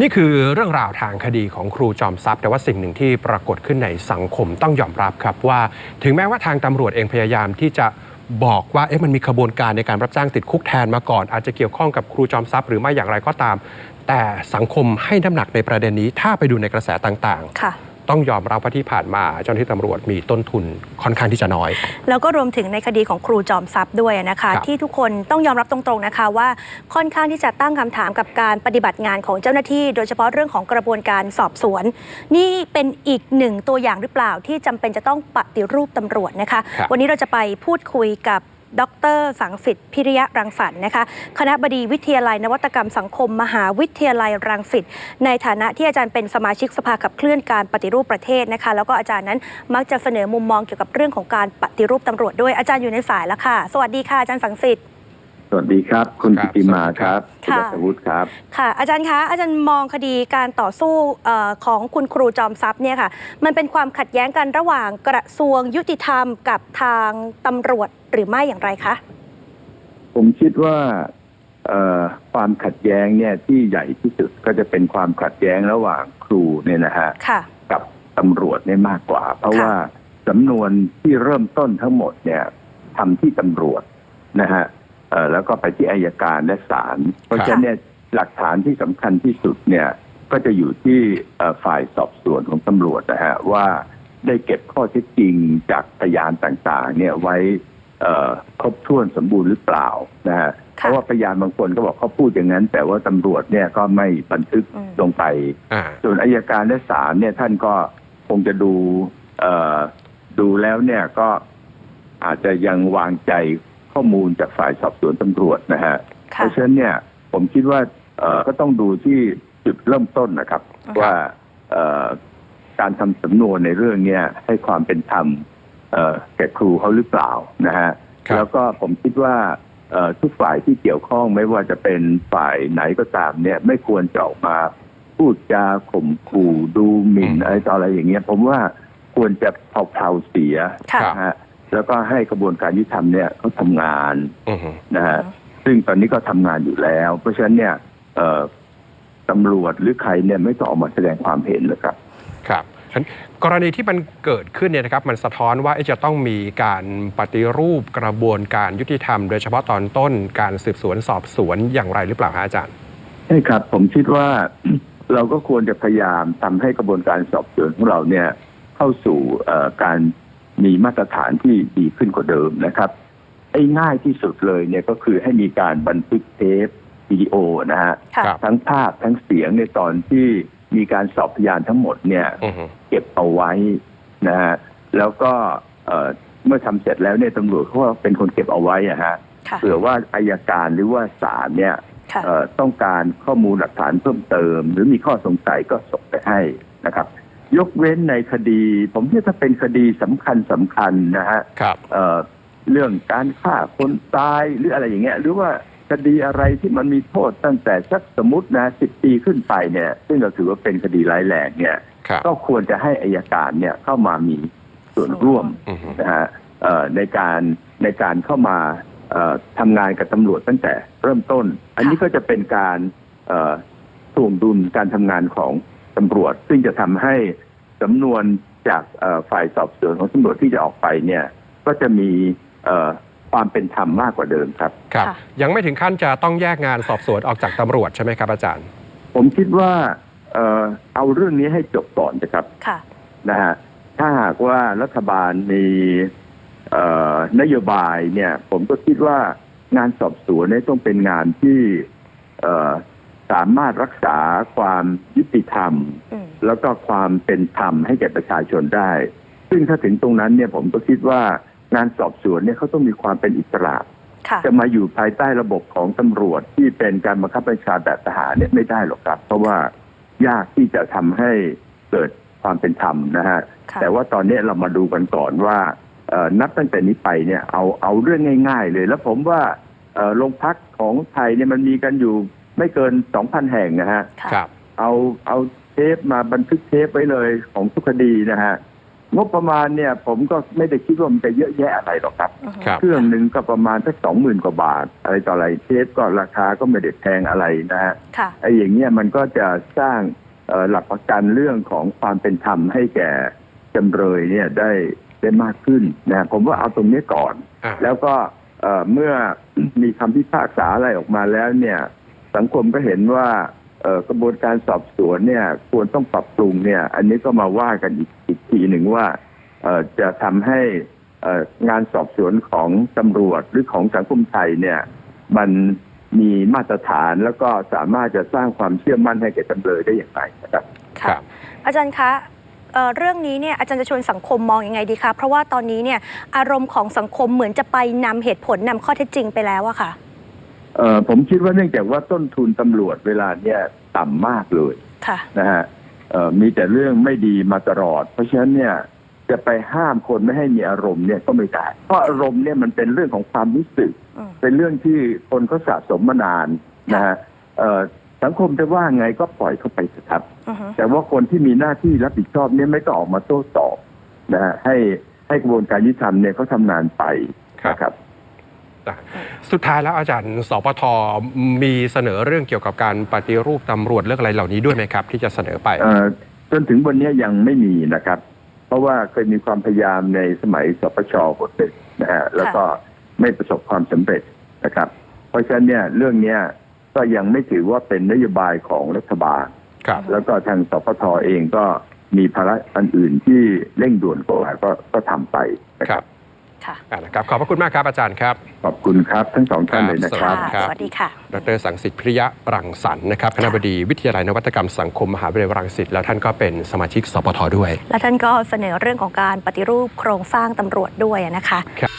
นี่คือเรื่องราวทางคดีของครูจอมทรัพย์ แต่ว่าสิ่งหนึ่งที่ปรากฏขึ้นในสังคมต้องยอมรับครับว่า ถึงแม้ว่าทางตำรวจเองพยายามที่จะบอกว่าเอ๊ะมันมีขบวนการในการรับจ้างติดคุกแทนมาก่อน อาจจะเกี่ยวข้องกับครูจอมทรัพย์หรือไม่อย่างไรก็ตาม แต่สังคมให้น้ำหนักในประเด็นนี้ถ้าไปดูในกระแสต่างค่ะๆ ต้องยอมรับว่าที่ผ่านมาเจ้าหน้าที่ตำรวจมีต้นทุนค่อนข้างที่จะน้อย แล้วก็รวมถึงในคดีของครูจอมทรัพย์ด้วยนะคะครับที่ทุกคนต้องยอมรับตรงๆนะคะว่าค่อนข้างที่จะตั้งคำถามกับการปฏิบัติงานของเจ้าหน้าที่ โดยเฉพาะเรื่องของกระบวนการสอบสวน นี่เป็นอีกหนึ่งตัวอย่างหรือเปล่าที่จำเป็นจะต้องปฏิรูปตำรวจนะคะครับวันนี้เราจะไปพูดคุยกับ ดร สังสิทธิ์พิริยะรังสรรค์นะคะ คณะบดีวิทยาลัยนวัตกรรมสังคม มหาวิทยาลัยรังสิตในฐานะที่อาจารย์เป็นสมาชิกสภาขับเคลื่อนการปฏิรูปประเทศนะคะ แล้วก็อาจารย์นั้นมักจะเสนอมุมมองเกี่ยวกับเรื่องของการปฏิรูปตำรวจด้วยอาจารย์อยู่ในสายแล้วค่ะ สวัสดีค่ะอาจารย์สังสิทธิ์ สวัสดีครับ คุณครักิบติมาครับคุณค่ะ รัฐวุฒิครับ ค่ะ อาจารย์คะอาจารย์มองคดีการต่อสู้เออของคุณครูจอมทรัพย์เนี่ยค่ะ มันเป็นความขัดแย้งกันระหว่างกระทรวงยุติธรรมกับทางตำรวจหรือไม่อย่างไรคะ ผมคิดว่าเอ่อความขัดแย้งเนี่ยที่ใหญ่ที่สุดก็จะเป็นความขัดแย้งระหว่างครูเนี่ยนะฮะค่ะ กับตำรวจเนี่ยมากกว่า เพราะค่ะ ว่าสำนวนที่เริ่มต้นทั้งหมดเนี่ยทำที่ตำรวจนะฮะ เอ่อแล้วก็ไปที่อายการและศาลเพราะฉะนั้นเนี่ยหลักฐานที่สำคัญที่สุดเนี่ยก็จะอยู่ที่เอ่อฝ่ายสอบสวนของตำรวจนะฮะว่าได้เก็บข้อเท็จจริงจากพยานต่างๆ เนี่ยไว้เอ่อครบถ้วนสมบูรณ์หรือเปล่านะฮะเพค่ะราะว่าพยานบางคนก็บอกเขาพูดอย่างนั้น แต่ว่าตำรวจเนี่ยก็ไม่บันทึกอืม ลงไป อ่า ส่วนอายการและศาลเนี่ยท่านก็คงจะดูเอ่อดูแล้วเนี่ยก็อาจจะยังวางใจ ข้อมูลจากฝ่ายสอบสวนตำรวจนะฮะเพค่ะ ราะฉะนั้นเนี่ยผมคิดว่าเอ่อก็ต้องดูที่จุดเริ่มต้นนะครับครับว่าเอ่อการทำสำนวนในเรื่องเนี้ยให้ความเป็นธรรมเอ่อแก่ครูเขาหรือเปล่านะฮะครับ แล้วก็ผมคิดว่าเอ่อทุกฝ่ายที่เกี่ยวข้องไม่ว่าจะเป็นฝ่ายไหนก็ตามเนี่ยไม่ควรจะออกมาพูดจาข่มขู่ดูหมิ่นอืม อะไรต่ออะไรอย่างเงี้ยผมว่าควรจะเผาๆเสีย ค่ะ นะฮะ แล้วก็ให้กระบวนการยุติธรรมเนี่ยเขาทำงานอือฮึนะฮะซึ่งตอนนี้ก็ทำงานอยู่แล้ว เพราะฉะนั้นเนี่ยเอ่อตำรวจหรือใครเนี่ยไม่ต้องออกมาแสดงความเห็นเลยครับ ครับฉะนั้นกรณีที่มันเกิดขึ้นเนี่ยนะครับมันสะท้อนว่าเอ๊ะจะต้องมีการปฏิรูปกระบวนการยุติธรรม โดยเฉพาะตอนต้นการสืบสวนสอบสวนอย่างไรหรือเปล่าฮะอาจารย์ใช่ครับ ผมคิดว่าเราก็ควรจะพยายามทำให้กระบวนการสอบสวนของเราเนี่ยเข้าสู่เอ่อการ มีมาตรฐานที่ดีขึ้นกว่าเดิมนะครับ ไอ้ง่ายที่สุดเลยเนี่ยก็คือให้มีการบันทึกเทปวิดีโอนะฮะค่ะครับทั้งภาพทั้งเสียงในตอนที่มีการสอบพยานทั้งหมดเนี่ย อือฮึเก็บเอาไว้นะฮะแล้วก็เอ่อเมื่อทำเสร็จแล้วเนี่ยตำรวจเขาก็เป็นคนเก็บเอาไว้อะฮะค่ะ เผื่อว่าอายการหรือว่าศาลเนี่ยค่ะ เอ่อต้องการข้อมูลหลักฐานเพิ่มเติม หรือมีข้อสงสัยก็ส่งไปให้นะครับ ยกเว้นในคดี ผมคิดว่าถ้าเป็นคดีสำคัญสำคัญนะฮะครับเอ่อเรื่องการฆ่าคนตายหรืออะไรอย่างเงี้ยหรือว่าคดีอะไรที่มันมีโทษตั้งแต่สักสมมตินะสิบปีขึ้นไปเนี่ย ซึ่งเราถือว่าเป็นคดีร้ายแรงเนี่ย ครับก็ควรจะให้อายการเนี่ยเข้ามามีส่วนร่วมอือฮึนะฮะเอ่อในการในการเข้ามาเอ่อทำงานกับตำรวจตั้งแต่เริ่มต้น อันนี้ก็จะเป็นการเอ่อถ่วงดุลการทำงานของ ตำรวจ ซึ่งจะทำให้สำนวนจากเอ่อฝ่ายสอบสวนของตำรวจที่จะออกไปเนี่ยก็จะมีเอ่อความเป็นธรรมมากกว่าเดิมครับครับค่ะยังไม่ถึงขั้นจะต้องแยกงานสอบสวนออกจากตำรวจใช่ไหมครับอาจารย์ ผมคิดว่าเอ่อเอาเรื่องนี้ให้จบก่อนนะครับค่ะนะฮะถ้าหากว่ารัฐบาลมีเอ่อนโยบายเนี่ย ผมก็คิดว่างานสอบสวนเนี่ยต้องเป็นงานที่เอ่อ สามารถรักษาความยุติธรรมอืมแล้วก็ความเป็นธรรมให้แก่ประชาชนได้ ซึ่งถ้าถึงตรงนั้นเนี่ยผมก็คิดว่างานสอบสวนเนี่ยเขาต้องมีความเป็นอิสระค่ะจะมาอยู่ภายใต้ระบบของตำรวจที่เป็นการบังคับบัญชาแบบทหารเนี่ยไม่ได้หรอกครับ เพราะว่ายากที่จะทำให้เกิดความเป็นธรรมนะฮะค่ะแต่ว่าตอนนี้เรามาดูกันก่อนว่าเอ่อนับตั้งแต่นี้ไปเนี่ยเอาเอาเรื่องง่าย ๆ เลย แล้วผมว่าเอ่อโรงพักของไทยเนี่ยมันมีกันอยู่ ไม่เกินสองพันแห่งนะฮะค่ะครับ เอาเอาเทปมาบันทึกเทปไว้เลยของทุกคดีนะฮะงบประมาณเนี่ย ผมก็ไม่ได้คิดว่ามันจะเยอะแยะอะไรหรอกครับอือฮึครับ เครื่องหนึ่งก็ประมาณสักสองหมื่นกว่าบาท อะไรต่ออะไรเทปก็ราคาก็ไม่ได้แพงอะไรนะฮะค่ะ ไอ้อย่างเงี้ยมันก็จะสร้างเอ่อหลักประกันเรื่องของความเป็นธรรมให้แก่จำเลยเนี่ยได้ได้มากขึ้นนะผมว่าเอาตรงนี้ก่อน อ่าแล้วก็เอ่อเมื่อ มีคำพิพากษาอะไรออกมาแล้วเนี่ย สังคมก็เห็นว่าเอ่อกระบวนการสอบสวนเนี่ย ควรต้องปรับปรุงเนี่ย อันนี้ก็มาว่ากันอีกอีกทีหนึ่งว่าเอ่อจะทำให้เอ่องานสอบสวนของตำรวจหรือของสังคมไทยเนี่ย มันมีมาตรฐานแล้วก็สามารถจะสร้างความเชื่อมั่นให้แก่จำเลยได้อย่างไรนะครับครัค่ะบอาจารย์คะเอ่อเรื่องนี้เนี่ยอาจารย์จะชวนสังคมมองยังไงดีคะเพราะว่าตอนนี้เนี่ยอารมณ์ของสังคมเหมือนจะไปนำเหตุผลนำข้อเท็จจริงไปแล้วอะค่ะ เอ่อผมคิดว่าเนื่องจากว่าต้นทุนตำรวจเวลาเนี่ยต่ำมากเลยค่ะ นะฮะเอ่อมีแต่เรื่องไม่ดีมาตลอด เพราะฉะนั้นเนี่ยจะไปห้ามคนไม่ให้มีอารมณ์เนี่ยก็ไม่ได้เพราะอารมณ์เนี่ยมันเป็นเรื่องของความรู้สึก อืม เป็นเรื่องที่คนเขาสะสมมานานนะฮะเอ่อสังคมจะว่าไงก็ปล่อยเข้าไปเถอะครับ อือฮึแต่ว่าคนที่มีหน้าที่รับผิดชอบเนี่ยไม่ต้องออกมาโต้ตอบนะฮะให้ให้กระบวนการยุติธรรมเนี่ยเขาทำงานไปนะครับ สุดท้ายแล้วอาจารย์สปทมีเสนอเรื่องเกี่ยวกับการปฏิรูปตำรวจเรื่องอะไรเหล่านี้ด้วยไหมครับ ที่จะเสนอไปเอ่อจนถึงวันนี้ยังไม่มีนะครับ เพราะว่าเคยมีความพยายามในสมัยสปชหมดเลยนะฮะแล้วก็ไม่ประสบความสำเร็จนะครับ เพราะฉะนั้นเนี่ยเรื่องเนี้ยก็ยังไม่ถือว่าเป็นนโยบายของรัฐบาลครับแล้วก็ทางสปทเองก็มีภาระอันอื่นที่เร่งด่วนกว่าก็ก็ทำไปนะคครัรับบ ค่ะอ่านะครับขอบพระคุณมากครับอาจารย์ครับ ขอบคุณครับทั้งสองท่านเลยนะคครัรับบค่ะสวัสดีค่ะ ดรสังสิทธิ์พิริยะรังสรรค์นะครับคณะบดีวิทยาลัยนวัตกรรมสังคมมหาวิทยาลัยรังสิตแล้วท่านก็เป็นสมาชิกสปทด้วย และท่านก็เสนอเรื่องของการปฏิรูปโครงสร้างตำรวจด้วยนะคะครับ